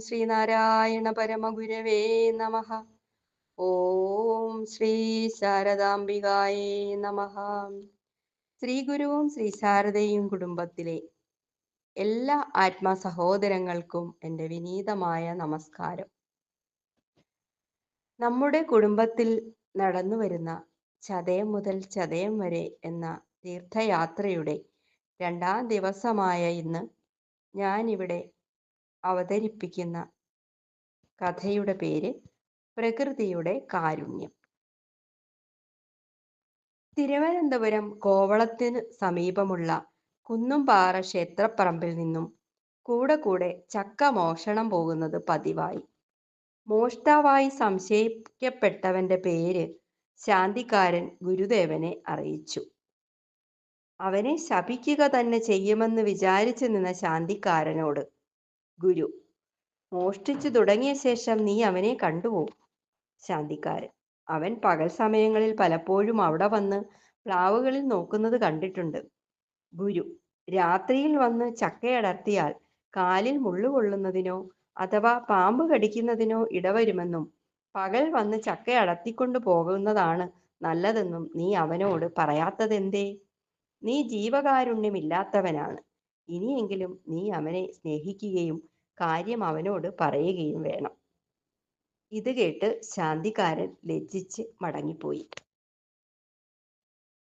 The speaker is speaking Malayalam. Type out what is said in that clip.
ശ്രീനാരായണ പരമഗുരവേ നമ. ഓം ശ്രീ ശാരദാംബികായേ നമ. ശ്രീ ഗുരുവും ശ്രീ ശാരദയും കുടുംബത്തിലെ എല്ലാ ആത്മാ സഹോദരങ്ങൾക്കും എന്റെ വിനീതമായ നമസ്കാരം. നമ്മുടെ കുടുംബത്തിൽ നടന്നു വരുന്ന ചതയം മുതൽ ചതയം വരെ എന്ന തീർത്ഥയാത്രയുടെ രണ്ടാം ദിവസമായ ഇന്ന് ഞാനിവിടെ അവതരിപ്പിക്കുന്ന കഥയുടെ പേര് പ്രകൃതിയുടെ കാരുണ്യം. തിരുവനന്തപുരം കോവളത്തിന് സമീപമുള്ള കുന്നുംപാറ ക്ഷേത്രപ്പറമ്പിൽ നിന്നും കൂടെ കൂടെ ചക്ക മോഷണം പോകുന്നത് പതിവായി. മോഷ്ടാവായി സംശയിക്കപ്പെട്ടവന്റെ പേര് ശാന്തിക്കാരൻ ഗുരുദേവനെ അറിയിച്ചു. അവനെ ശപിക്കുക തന്നെ ചെയ്യുമെന്ന് വിചാരിച്ചു നിന്ന ശാന്തിക്കാരനോട് ഗുരു. മോഷ്ടിച്ചു തുടങ്ങിയ ശേഷം നീ അവനെ കണ്ടുപോകും ശാന്തിക്കാരൻ. അവൻ പകൽ സമയങ്ങളിൽ പലപ്പോഴും അവിടെ വന്ന് പ്ലാവുകളിൽ നോക്കുന്നത് കണ്ടിട്ടുണ്ട്. ഗുരു രാത്രിയിൽ വന്ന് ചക്കയടർത്തിയാൽ കാലിൽ മുള്ളുകൊള്ളുന്നതിനോ അഥവാ പാമ്പ് കടിക്കുന്നതിനോ ഇടവരുമെന്നും പകൽ വന്ന് ചക്ക അടത്തിക്കൊണ്ടു പോകുന്നതാണ് നല്ലതെന്നും നീ അവനോട് പറയാത്തതെന്തേ? നീ ജീവകാരുണ്യമില്ലാത്തവനാണ്. ഇനിയെങ്കിലും നീ അവനെ സ്നേഹിക്കുകയും കാര്യം അവനോട് പറയുകയും വേണം. ഇത് കേട്ട് ശാന്തിക്കാരൻ ലജ്ജിച്ച് മടങ്ങിപ്പോയി.